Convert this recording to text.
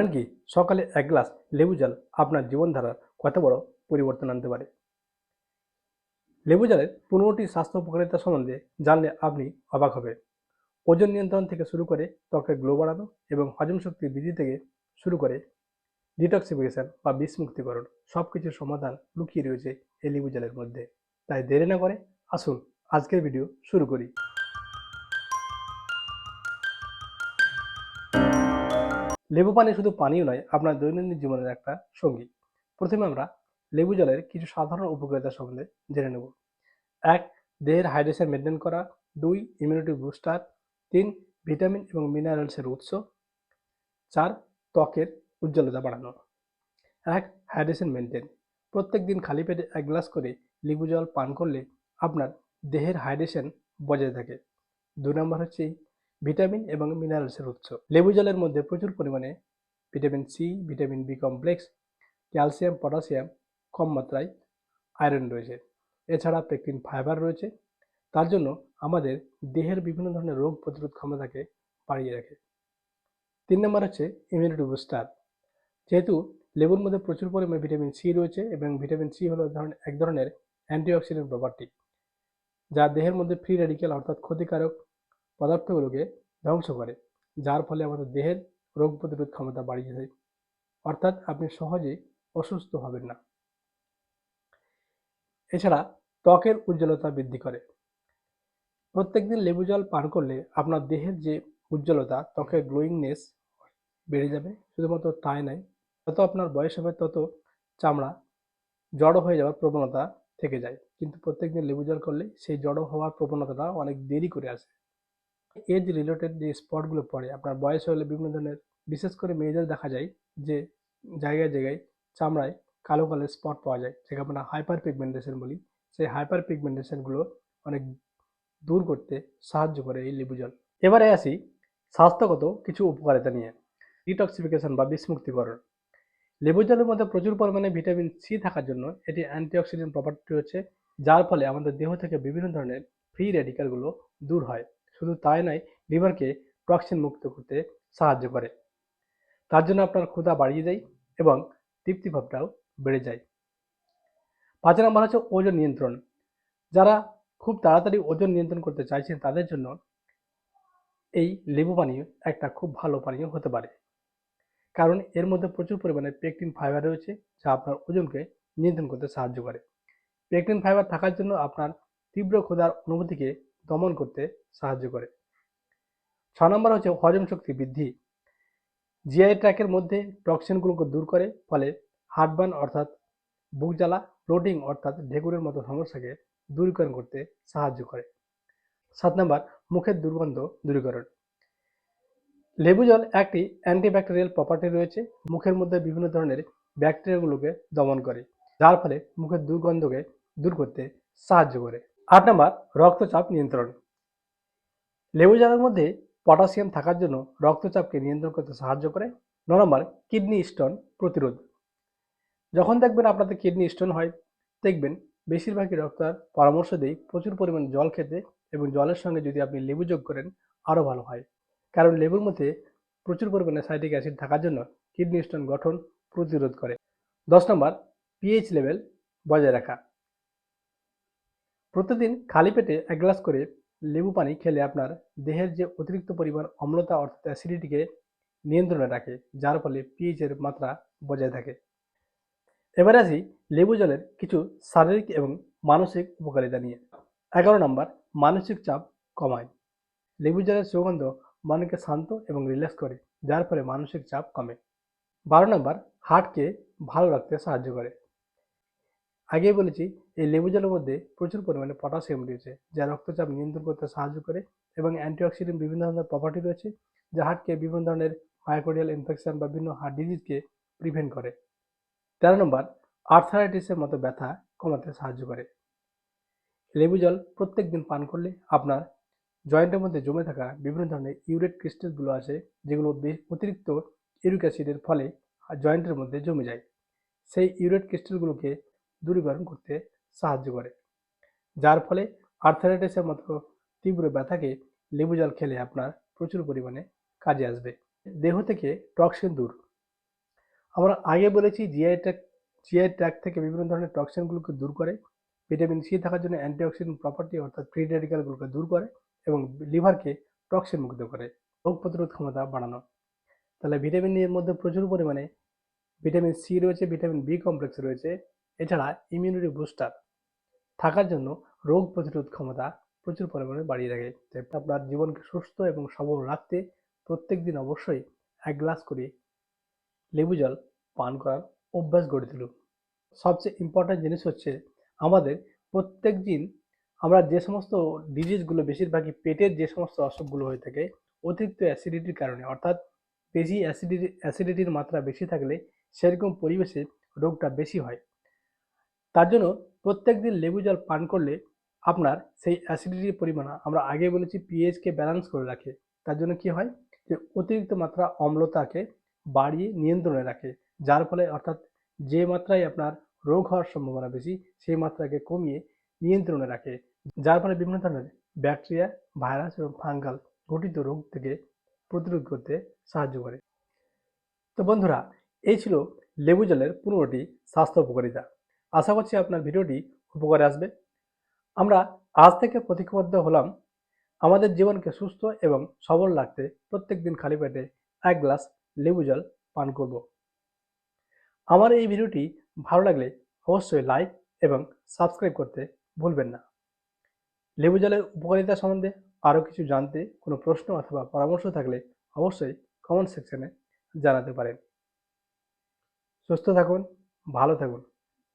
জানেন কি? সকালে এক গ্লাস লেবু জল আপনার জীবনধারার কত বড় পরিবর্তন আনতে পারে? লেবু জলের পনেরোটি স্বাস্থ্য উপকারিতা সম্বন্ধে জানলে আপনি অবাক হবে ওজন নিয়ন্ত্রণ থেকে শুরু করে ত্বকের গ্লো বাড়ানো এবং হজম শক্তি বৃদ্ধি থেকে শুরু করে ডিটক্সিফিকেশন বা বিষমুক্তিকরণ সব কিছুর সমাধান লুকিয়ে রয়েছে এই লেবু জলের মধ্যে। তাই দেরি না করে আসুন আজকের ভিডিও শুরু করি। লেবু পানি শুধু পানীয় নয়, আপনার দৈনন্দিন জীবনের একটা সঙ্গী। প্রথমে আমরা লেবু জলের কিছু সাধারণ উপকারিতা সম্বন্ধে জেনে নেব। এক, দেহের হাইড্রেশন মেনটেন করা। দুই ইমিউনিটি বুস্টার তিন ভিটামিন এবং মিনারেলসের উৎস। চার, ত্বকের উজ্জ্বলতা বাড়ানো। এক হাইড্রেশন মেনটেন প্রত্যেক দিন খালি পেটে এক গ্লাস করে লেবু জল পান করলে আপনার দেহের হাইড্রেশন বজায় থাকে। দু নম্বর হচ্ছে ভিটামিন এবং মিনারেলসের উৎস। লেবু জলের মধ্যে প্রচুর পরিমাণে vitamin C, vitamin B complex, calcium, potassium কম মাত্রায় আয়রন রয়েছে। এছাড়া পেকটিন ফাইবার রয়েছে। তার জন্য আমাদের দেহের বিভিন্ন ধরনের রোগ প্রতিরোধ ক্ষমতাকে বাড়িয়ে রাখে। তিন নম্বর হচ্ছে ইমিউনিটি বুস্টার যেহেতু লেবুর মধ্যে প্রচুর পরিমাণে ভিটামিন সি রয়েছে এবং ভিটামিন সি হলো ধরনের এক ধরনের অ্যান্টিঅক্সিডেন্ট প্রপার্টি যা দেহের মধ্যে ফ্রি রেডিক্যাল অর্থাৎ ক্ষতিকারক পদার্থগুলোকে ধ্বংস করে, যার ফলে আমাদের দেহের রোগ প্রতিরোধ ক্ষমতা বাড়িয়ে দেয়। অর্থাৎ আপনি সহজে অসুস্থ হবেন না। এছাড়া ত্বকের উজ্জ্বলতা বৃদ্ধি করে। প্রত্যেকদিন লেবু জল পান করলে আপনার দেহের যে উজ্জ্বলতা, ত্বকের গ্লোয়িংনেস বেড়ে যাবে, শুধুমাত্র তাই নয়, যত আপনার বয়স হবে তত চামড়া জড়ো হয়ে যাওয়ার প্রবণতা থেকে যায়। কিন্তু প্রত্যেকদিন লেবু জল করলে সেই জড়ো হওয়ার প্রবণতাটা অনেক দেরি করে আসে। এজ রিলেটেড যে স্পটগুলো পড়ে, আপনার বয়স হলে বিভিন্ন ধরনের, বিশেষ করে মেয়েদের দেখা যায় যে জায়গায় জায়গায় চামড়ায় কালো কালো স্পট পাওয়া যায়, যেটাকে আমরা হাইপার পিগমেন্টেশন বলি। সেই হাইপার পিগমেন্টেশনগুলো অনেক দূর করতে সাহায্য করে এই লেবু জল এবারে আসি স্বাস্থ্যগত কিছু উপকারিতা নিয়ে ডিটক্সিফিকেশন বা বিস্মুক্তিকরণ লেবু জলের মধ্যে প্রচুর পরিমাণে ভিটামিন সি থাকার জন্য এটি অ্যান্টিঅক্সিডেন্ট প্রপার্টি রয়েছে, যার ফলে আমাদের দেহ থেকে বিভিন্ন ধরনের ফ্রি রেডিক্যালগুলো দূর হয়। শুধু তাই নয় লিভারকে টক্সিন মুক্ত করতে সাহায্য করে। তার জন্য আপনার ক্ষুধা বাড়িয়ে যায় এবং তৃপ্তিভাবটাও বেড়ে যায়। পাঁচ নম্বর হচ্ছে ওজন নিয়ন্ত্রণ। যারা খুব তাড়াতাড়ি ওজন নিয়ন্ত্রণ করতে চাইছেন, তাদের জন্য এই লেবু পানীয় একটা খুব ভালো পানীয় হতে পারে। কারণ এর মধ্যে প্রচুর পরিমাণে পেকটিন ফাইবার রয়েছে, যা আপনার ওজনকে নিয়ন্ত্রণ করতে সাহায্য করে। পেকটিন ফাইবার থাকার জন্য আপনার তীব্র ক্ষুধার অনুভূতিকে দমন করতে সাহায্য করে। ছ নম্বর হচ্ছে হজম শক্তি বৃদ্ধি। জিআই ট্র্যাকের মধ্যে টক্সিনগুলোকে দূর করে, ফলে হার্টবার্ন অর্থাৎ বুক জ্বালা, ব্লোটিং অর্থাৎ ঢেকুরের মতো সমস্যাকে দূরীকরণ করতে সাহায্য করে। সাত নম্বর, মুখের দুর্গন্ধ দূরীকরণ। লেবু জল একটি অ্যান্টিব্যাকটেরিয়াল প্রপার্টি রয়েছে, মুখের মধ্যে বিভিন্ন ধরনের ব্যাকটেরিয়াগুলোকে দমন করে, যার ফলে মুখের দুর্গন্ধকে দূর করতে সাহায্য করে। আট নম্বর, রক্তচাপ নিয়ন্ত্রণ। লেবু জলের মধ্যে পটাশিয়াম থাকার জন্য রক্তচাপকে নিয়ন্ত্রণ করতে সাহায্য করে। ন নম্বর, কিডনি স্টোন প্রতিরোধ। যখন দেখবেন আপনাদের কিডনি স্টোন হয়, দেখবেন বেশিরভাগই ডক্টর পরামর্শ দেয় প্রচুর পরিমাণ জল খেতে এবং জলের সঙ্গে যদি আপনি লেবু যোগ করেন, আরও ভালো হয়। কারণ লেবুর মধ্যে প্রচুর পরিমাণে সাইট্রিক অ্যাসিড থাকার জন্য কিডনি স্টোন গঠন প্রতিরোধ করে। দশ নম্বর, পিএইচ লেভেল বজায় রাখা। প্রতিদিন খালি পেটে এক গ্লাস করে লেবু পানি খেলে আপনার দেহের যে অতিরিক্ত পরিমাণ অম্লতা অর্থাৎ অ্যাসিডিটিকে নিয়ন্ত্রণে রাখে, যার ফলে পিএইচের মাত্রা বজায় থাকে। এবার আসি লেবু জলের কিছু শারীরিক এবং মানসিক উপকারিতা নিয়ে। এগারো নম্বর, মানসিক চাপ কমায়। লেবু জলের সুগন্ধ মনকে শান্ত এবং রিল্যাক্স করে, যার ফলে মানসিক চাপ কমে। বারো নম্বর, হার্টকে ভালো রাখতে সাহায্য করে। আগেই বলেছি, এই লেবু জলের মধ্যে প্রচুর পরিমাণে পটাশিয়াম রয়েছে, যা রক্তচাপ নিয়ন্ত্রণ করতে সাহায্য করে এবং অ্যান্টিঅক্সিডেন্ট বিভিন্ন ধরনের প্রপার্টি রয়েছে, যা হার্টকে বিভিন্ন ধরনের মাইক্রোডিয়াল ইনফেকশন বা বিভিন্ন হার্ট ডিজিজকে প্রিভেন্ট করে। তেরো নম্বর আর্থারাইটিসের মতো ব্যথা কমাতে সাহায্য করে। লেবু জল প্রত্যেক দিন পান করলে আপনার জয়েন্টের মধ্যে জমে থাকা বিভিন্ন ধরনের ইউরেট ক্রিস্টেলগুলো আছে যেগুলো অতিরিক্ত ইউরিক অ্যাসিডের ফলে জয়েন্টের মধ্যে জমে যায়। সেই ইউরেট ক্রিস্টালগুলোকে দূরীকরণ করতে সাহায্য করে। যার ফলে আর্থারাইটিসের মতো তীব্র ব্যথাকে লেবু জল খেলে আপনার প্রচুর পরিমাণে কাজে আসবে। দেহ থেকে টক্সিন দূর। আমরা আগে বলেছি জিআই ট্যাক জিআই ট্যাক থেকে বিভিন্ন ধরনের টক্সিনগুলোকে দূর করে ভিটামিন সি থাকার জন্য অ্যান্টিঅক্সিডেন্ট প্রপার্টি অর্থাৎ ফ্রি রেডিক্যালগুলোকে দূর করে এবং লিভারকে টক্সিন মুক্ত করে রোগ প্রতিরোধ ক্ষমতা বাড়ানো। তাহলে ভিটামিন এর মধ্যে প্রচুর পরিমাণে ভিটামিন সি রয়েছে ভিটামিন বি কমপ্লেক্স রয়েছে এছাড়া ইমিউনিটি বুস্টার থাকার জন্য রোগ প্রতিরোধ ক্ষমতা প্রচুর পরিমাণে বাড়িয়ে রাখে তাই আপনার জীবনকে সুস্থ এবং সবল রাখতে প্রত্যেক দিন অবশ্যই এক গ্লাস করে লেবু জল পান করার অভ্যাস গড়ে তুলুন। সবচেয়ে ইম্পর্ট্যান্ট জিনিস হচ্ছে আমাদের প্রত্যেক দিন আমরা যে সমস্ত ডিজিজগুলো বেশিরভাগই পেটের যে সমস্ত অসুখগুলো হয়ে থাকে, অতিরিক্ত অ্যাসিডিটির কারণে, অর্থাৎ বেশি অ্যাসিডিটি অ্যাসিডিটির মাত্রা বেশি থাকলে সেরকম পরিবেশে রোগটা বেশি হয়। তার জন্য প্রত্যেক দিন লেবু জল পান করলে আপনার সেই অ্যাসিডিটির পরিমাণ, আমরা আগে বলেছি পিএইচকে ব্যালেন্স করে রাখে। তার জন্য কি হয় যে, অতিরিক্ত মাত্রা অম্লতাকে বাড়িয়ে নিয়ন্ত্রণে রাখে। যার ফলে অর্থাৎ যে মাত্রায় আপনার রোগ হওয়ার সম্ভাবনা বেশি, সেই মাত্রাকে কমিয়ে নিয়ন্ত্রণে রাখে। যার ফলে বিভিন্ন ধরনের ব্যাকটেরিয়া ভাইরাস এবং ফাঙ্গাল ঘটিত রোগ থেকে প্রতিরোধ করতে সাহায্য করে। তো বন্ধুরা, এই ছিল লেবু জলের পনেরোটি স্বাস্থ্য উপকারিতা। আশা করছি আপনার ভিডিওটি উপকারে আসবে। আমরা আজ থেকে প্রতিজ্ঞাবদ্ধ হলাম, আমাদের জীবনকে সুস্থ এবং সবল রাখতে প্রত্যেক দিন খালি পেটে এক গ্লাস লেবু জল পান করব। আমার এই ভিডিওটি ভালো লাগলে অবশ্যই লাইক এবং সাবস্ক্রাইব করতে ভুলবেন না। লেবু জলের উপকারিতা সম্বন্ধে আরও কিছু জানতে, কোনো প্রশ্ন অথবা পরামর্শ থাকলে অবশ্যই কমেন্ট সেকশনে জানাতে পারেন। সুস্থ থাকুন, ভালো থাকুন।